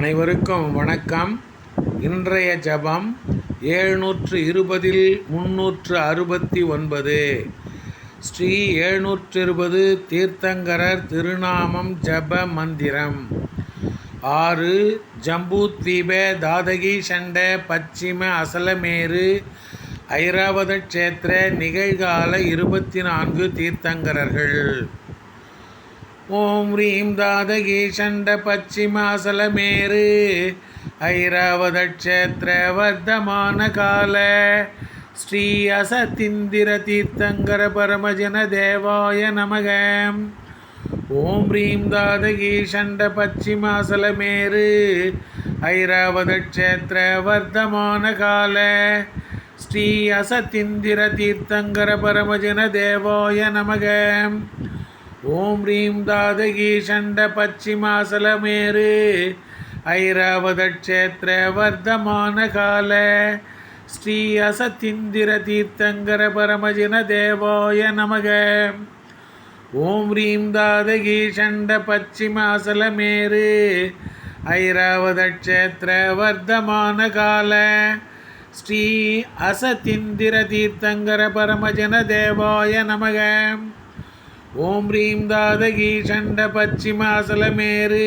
அனைவருக்கும் வணக்கம். இன்றைய ஜபம் ஏழ்நூற்று இருபதில் முன்னூற்று அறுபத்தி ஒன்பது. ஸ்ரீ எழுநூற்று இருபது தீர்த்தங்கரர் திருநாமம் ஜப மந்திரம். ஆறு ஜம்பூத்வீப தாதகி சண்ட பச்சிம அசலமேரு ஐராவத க்ஷேத்திர நிகழ்கால இருபத்தி நான்கு தீர்த்தங்கரர்கள். ஓம் ரீம் தாதகி சண்ட பச்சிமாசலமேரு ஐராவதக்ஷேத்திர வர்த்தமான கால. ஸ்ரீ அசதிந்திர தீர்த்தங்கர பரமஜன தேவாய நமக. ஓம் ரீம் தாதகி சண்ட பச்சிமாசலமேரு ஐராவதக்ஷேத்திர வர்த்தமான கால. ஸ்ரீ அசதிந்திர தீர்த்தங்கர பரமஜன தேவாய நமக. ஓம் ரீம் தாதகி சண்ட பச்சிமாசலமேரு ஐராவத வர்த்தமான கால. ஸ்ரீ அசதிந்திர தீர்த்தங்கர பரமஜின தேவாய நமக. ஓம் ரீம் தாதகி சண்ட பச்சிமாசலமேரு ஐராவத வர்த்தமான கால. ஸ்ரீ அசதிந்திர தீர்த்தங்கர பரமஜன தேவாய நமக. ஓம் ரீம் தாதகி சண்ட பச்சிமாசலமேரு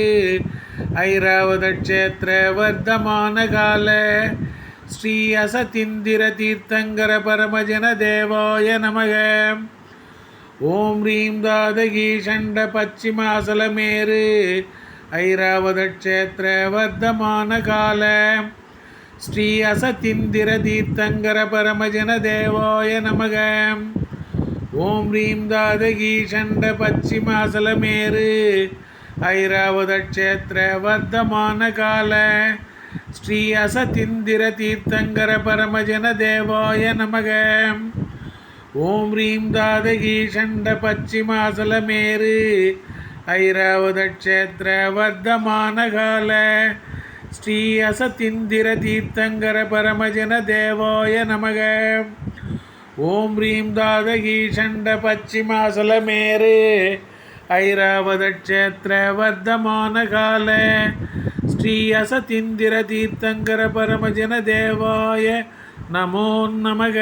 ஐராவத க்ஷேத்திர வர்த்தமான கால. ஸ்ரீ அசதிந்திர தீர்த்தங்கர பரமஜன தேவாய நமக. ஓம் ரீம் தாதகி சண்ட பச்சிமாசலமேரு ஐராவத க்ஷேத்திர வர்த்தமான கால. ஸ்ரீ அசதிந்திர தீர்த்தங்கர பரமஜன தேவாய நமகம் ஓம் ரீம் தாதகி சண்ட பச்சிமாசலமேரு ஐராவத க்ஷேத்திர வர்த்தமான கால. ஸ்ரீ அசதிந்திர தீர்த்தங்கர பரமஜன தேவாய நமக. ஓம் ரீம் தாதகி சண்ட பச்சிமாசலமேரு ஐராவத க்ஷேத்திர வர்த்தமான கால. ஸ்ரீ அசதிந்திர தீர்த்தங்கர பரமஜன தேவாய நமக. ஓம் ரீம் தாதகி சண்ட பச்சிமாசலமேரு ஐராவத க்ஷேத்திர வர்த்தமான கால ஸ்ரீ அசதிந்திர தீர்த்தங்கர பரமஜன தேவாய நமோ நமக.